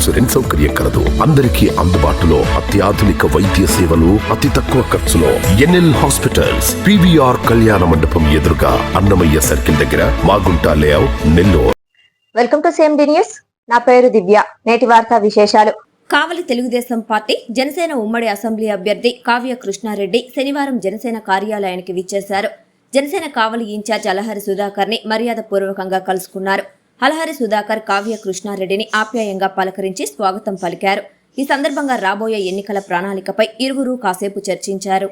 Insurance సౌకర్యం కలదు. అందరికీ అందుబాటులో అత్యాధునిక వైద్య సేవలు అతి తక్కువ ఖర్చులో. ఎన్ఎల్ హాస్పిటల్స్ పివిఆర్ కళ్యాణ మండపం ఎదురుగా అన్నమయ్య సర్కిల్ దగ్గర Magunta layout Nellore. Welcome to same news నా పేరు దివ్య. నేటి వార్తా విశేషాలు. కావలి తెలుగుదేశం పార్టీ జనసేన ఉమ్మడి అసెంబ్లీ అభ్యర్థి కావ్య కృష్ణారెడ్డి శనివారం జనసేన కార్యాలయానికి విచ్చేశారు. జనసేన కావలి ఇన్ఛార్జ్ అలహరి సుధాకర్ని మర్యాదపూర్వకంగా కలుసుకున్నారు. హలహరి సుధాకర్ కావ్య కృష్ణారెడ్డిని ఆప్యాయంగా పలకరించి స్వాగతం పలికారు. ఈ సందర్భంగా రాబోయే ఎన్నికల ప్రణాళికపై ఇరువురు కాసేపు చర్చించారు.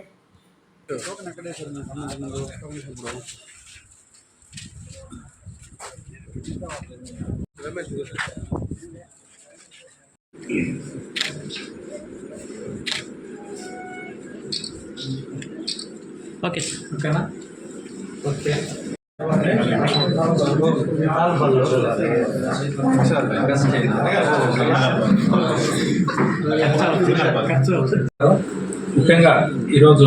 ఓకే ఓకేనా? ఓకే. ముఖ్యంగా ఈరోజు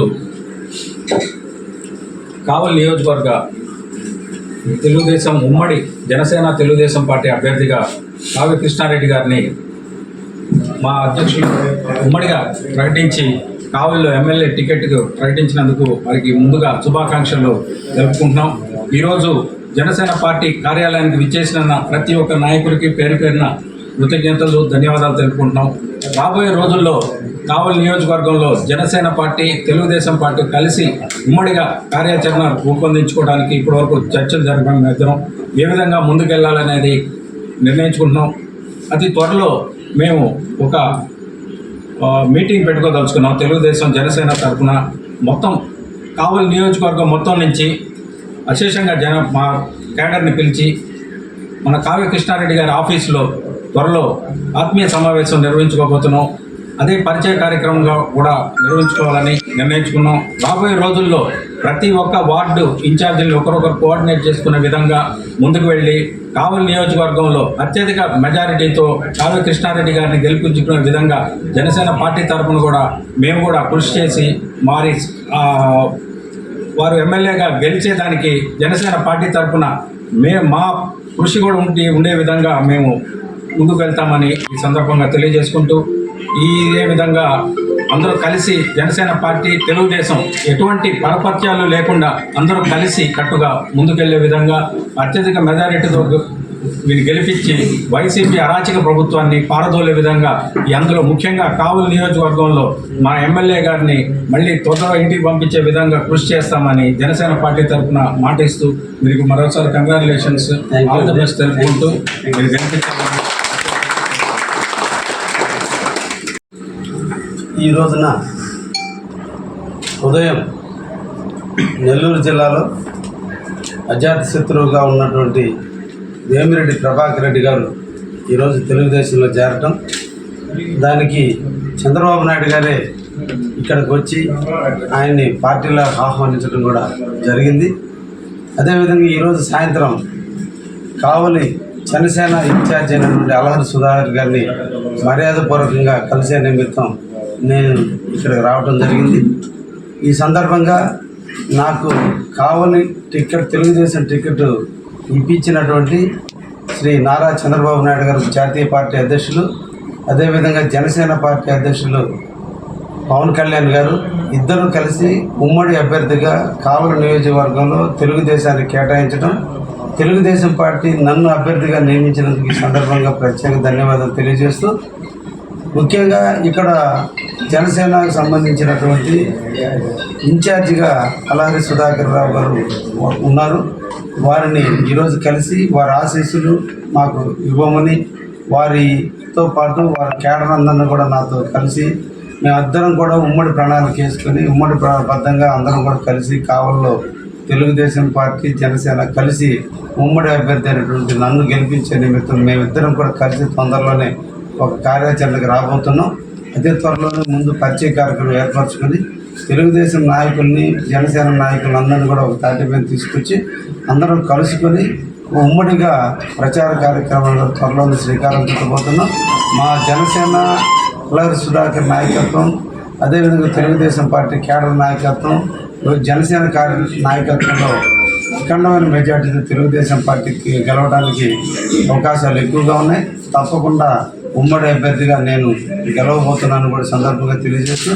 కావలి నియోజకవర్గ తెలుగుదేశం ఉమ్మడి జనసేన తెలుగుదేశం పార్టీ అభ్యర్థిగా కావ్య కృష్ణారెడ్డి గారిని మా అధ్యక్షులు ఉమ్మడిగా ప్రకటించి కావలిలో ఎమ్మెల్యే టికెట్ ప్రకటించినందుకు వారికి ముందుగా శుభాకాంక్షలు తెలుపుకుంటున్నాం. ఈరోజు జనసేన పార్టీ కార్యాలయానికి విచ్చేసిన ప్రతి ఒక్క నాయకుడికి పేరు పేరున కృతజ్ఞతలు ధన్యవాదాలు తెలుపుకుంటున్నాం. రాబోయే రోజుల్లో కావలి నియోజకవర్గంలో జనసేన పార్టీ తెలుగుదేశం పార్టీ కలిసి ఉమ్మడిగా కార్యాచరణ రూపొందించుకోవడానికి ఇప్పటివరకు చర్చలు జరపడం ఇద్దరం ఏ విధంగా ముందుకెళ్ళాలనేది నిర్ణయించుకుంటున్నాం. అతి త్వరలో మేము ఒక మీటింగ్ పెట్టుకోదలుచుకున్నాం. తెలుగుదేశం జనసేన తరఫున మొత్తం కావలి నియోజకవర్గం మొత్తం నుంచి అశేషంగా జన మా కేడర్ని పిలిచి మన కావ్య కృష్ణారెడ్డి గారి ఆఫీసులో త్వరలో ఆత్మీయ సమావేశం నిర్వహించుకోబోతున్నాం. అదే పరిచయ కార్యక్రమంగా కూడా నిర్వహించుకోవాలని నిర్ణయించుకున్నాం. రాబోయే రోజుల్లో ప్రతి ఒక్క వార్డు ఇన్ఛార్జీలు ఒకరొకరు కోఆర్డినేట్ చేసుకునే విధంగా ముందుకు వెళ్ళి కావలి నియోజకవర్గంలో అత్యధిక మెజారిటీతో కావ్య కృష్ణారెడ్డి గారిని గెలిపించుకునే విధంగా జనసేన పార్టీ తరఫున కూడా మేము కూడా కృషి చేసి మారి వారు ఎమ్మెల్యేగా గెలిచేదానికి జనసేన పార్టీ తరఫున మే మా కృషి కూడా ఉండి ఉండే విధంగా మేము ముందుకు వెళ్తామని ఈ సందర్భంగా తెలియజేసుకుంటూ ఇదే విధంగా అందరూ కలిసి జనసేన పార్టీ తెలుగుదేశం ఎటువంటి పరపత్యాలు లేకుండా అందరూ కలిసి కట్టుగా ముందుకెళ్ళే విధంగా అత్యధిక మెజారిటీతో వీరు గెలిపించి వైసీపీ అరాచక ప్రభుత్వాన్ని పారదోలే విధంగా ఈ అందులో ముఖ్యంగా కావలి నియోజకవర్గంలో మా ఎమ్మెల్యే గారిని మళ్ళీ తొందరగా ఇంటికి పంపించే విధంగా కృషి చేస్తామని జనసేన పార్టీ తరఫున మాటిస్తూ మీకు మరోసారి కంగ్రాచులేషన్స్ ఆల్ ది బెస్ట్ తెలుపుకుంటూ మీరు గెలిపించాలని ఈ రోజున ఉదయం నెల్లూరు జిల్లాలో అజాతశత్రువుగా ఉన్నటువంటి వేమిరెడ్డి ప్రభాకర్ రెడ్డి గారు ఈరోజు తెలుగుదేశంలో చేరటం. దానికి చంద్రబాబు నాయుడు గారే ఇక్కడికి వచ్చి ఆయన్ని పార్టీలో ఆహ్వానించడం కూడా జరిగింది. అదేవిధంగా ఈరోజు సాయంత్రం కావలి జనసేన ఇన్ఛార్జ్ అయినటువంటి అలహరి సుధాకర్ గారిని మర్యాదపూర్వకంగా కలిసే నిమిత్తం నేను ఇక్కడికి రావడం జరిగింది. ఈ సందర్భంగా నాకు కావలి టికెట్ తెలుగుదేశం టికెట్ ఇప్పించినటువంటి శ్రీ నారా చంద్రబాబు నాయుడు గారు జాతీయ పార్టీ అధ్యక్షులు అదేవిధంగా జనసేన పార్టీ అధ్యక్షులు పవన్ కళ్యాణ్ గారు ఇద్దరు కలిసి ఉమ్మడి అభ్యర్థిగా కావలి నియోజకవర్గంలో తెలుగుదేశానికి కేటాయించడం తెలుగుదేశం పార్టీ నన్ను అభ్యర్థిగా నియమించినందుకు ఈ సందర్భంగా ప్రత్యేక ధన్యవాదాలు తెలియజేస్తూ ముఖ్యంగా ఇక్కడ జనసేనకు సంబంధించినటువంటి ఇన్ఛార్జిగా అలాగే సుధాకర్ రావు గారు ఉన్నారు. వారిని ఈరోజు కలిసి వారి ఆశీస్సులు మాకు ఇవ్వమని వారితో పాటు వారి కేడర్ అందరిని కూడా నాతో కలిసి మేమందరం కూడా ఉమ్మడి ప్రణాళిక వేసుకొని ఉమ్మడి బద్ధంగా అందరం కూడా కలిసి కావల్లో తెలుగుదేశం పార్టీ జనసేన కలిసి ఉమ్మడి అభ్యర్థి అయినటువంటి నన్ను గెలిపించే నిమిత్తం మేమిద్దరం కూడా కలిసి తొందరలోనే ఒక కార్యాచరణకు రాబోతున్నాం. అదే త్వరలోనే ముందు పరిచయ కార్యక్రమం ఏర్పరచుకొని తెలుగుదేశం నాయకుల్ని జనసేన నాయకులు అందరినీ కూడా ఒక తాటి మీద తీసుకొచ్చి అందరం కలుసుకొని ఉమ్మడిగా ప్రచార కార్యక్రమాలు త్వరలోనే శ్రీకారం చుట్టబోతున్నాం. మా జనసేన కులారి సుధాకర్ నాయకత్వం అదేవిధంగా తెలుగుదేశం పార్టీ కేడర్ నాయకత్వం జనసేన కార్య నాయకత్వంలో అఖండమైన మెజార్టీతో తెలుగుదేశం పార్టీకి గెలవడానికి అవకాశాలు ఎక్కువగా ఉన్నాయి. తప్పకుండా ఉమ్మడి అభ్యర్థిగా నేను గెలవబోతున్నాను కూడా సందర్భంగా తెలియజేస్తూ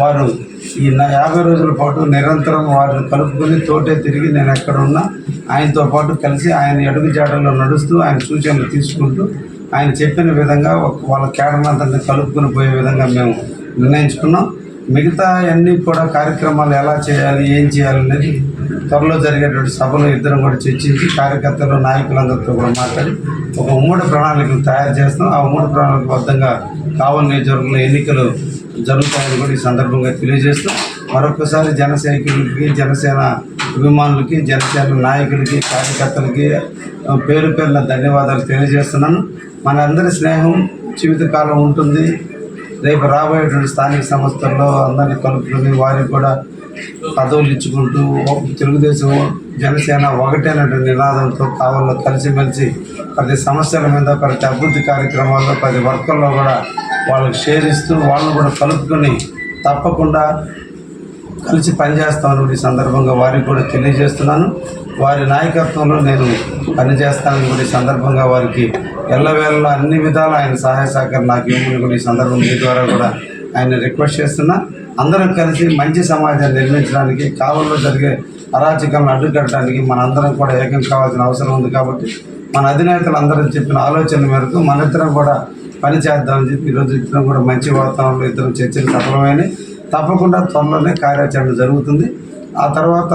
వారు ఈ నా యాభై రోజుల పాటు నిరంతరం వారిని కలుపుకొని తోటే తిరిగి నేను ఎక్కడ ఉన్నా ఆయనతో పాటు కలిసి ఆయన అడుగు జాడల్లో నడుస్తూ ఆయన సూచనలు తీసుకుంటూ ఆయన చెప్పిన విధంగా వాళ్ళ కేడర్లందరినీ కలుపుకొని పోయే విధంగా మేము నిర్ణయించుకున్నాం. మిగతా అన్నీ కూడా కార్యక్రమాలు ఎలా చేయాలి ఏం చేయాలి అనేది త్వరలో జరిగేటువంటి సభలో ఇద్దరం కూడా చర్చించి కార్యకర్తలు నాయకులందరితో కూడా మాట్లాడి ఒక ఉమ్మడి ప్రణాళికను తయారు చేస్తాం ఆ ఉమ్మడి ప్రణాళిక బద్దంగా కావలి నియోజకవర్గంలో ఎన్నికలు జరుగుతాయని కూడా ఈ సందర్భంగా తెలియజేస్తూ మరొకసారి జనసైనికులకి జనసేన అభిమానులకి జనసేన నాయకులకి కార్యకర్తలకి పేరు పేరున ధన్యవాదాలు తెలియజేస్తున్నాను. మనందరి స్నేహం జీవితకాలం ఉంటుంది. రేపు రాబోయేటువంటి స్థానిక సంస్థల్లో అందరినీ కలుపుకొని వారికి కూడా పదవులు ఇచ్చుకుంటూ తెలుగుదేశం జనసేన ఒకటేనటువంటి నినాదంతో కావాలో కలిసిమెలిసి ప్రతి సమస్యల మీద ప్రతి అభివృద్ధి కార్యక్రమాల్లో ప్రతి వర్కల్లో కూడా వాళ్ళకి షేర్ ఇస్తూ వాళ్ళని కూడా కలుపుకొని తప్పకుండా కలిసి పనిచేస్తామని ఈ సందర్భంగా వారికి కూడా తెలియజేస్తున్నాను. వారి నాయకత్వంలో నేను పనిచేస్తానని కూడా ఈ సందర్భంగా వారికి ఎల్లవేళలో అన్ని విధాలు ఆయన సహాయ సహకారం నాకు ఇవ్వమని కూడా ఈ సందర్భం మీ ద్వారా కూడా ఆయన రిక్వెస్ట్ చేస్తున్నా. అందరం కలిసి మంచి సమాజాన్ని నిర్మించడానికి కావల్లో జరిగే అరాచకాలను అడ్డుకట్టడానికి మనందరం కూడా ఏకం కావాల్సిన అవసరం ఉంది కాబట్టి మన అధినేతలు అందరం చెప్పిన ఆలోచన మేరకు మన ఇద్దరం కూడా పని చేద్దామని చెప్పి ఈరోజు ఇద్దరం కూడా మంచి వాతావరణంలో ఇద్దరం చర్చలు సఫలమైనవి తప్పకుండా త్వరలోనే కార్యాచరణ జరుగుతుంది. ఆ తర్వాత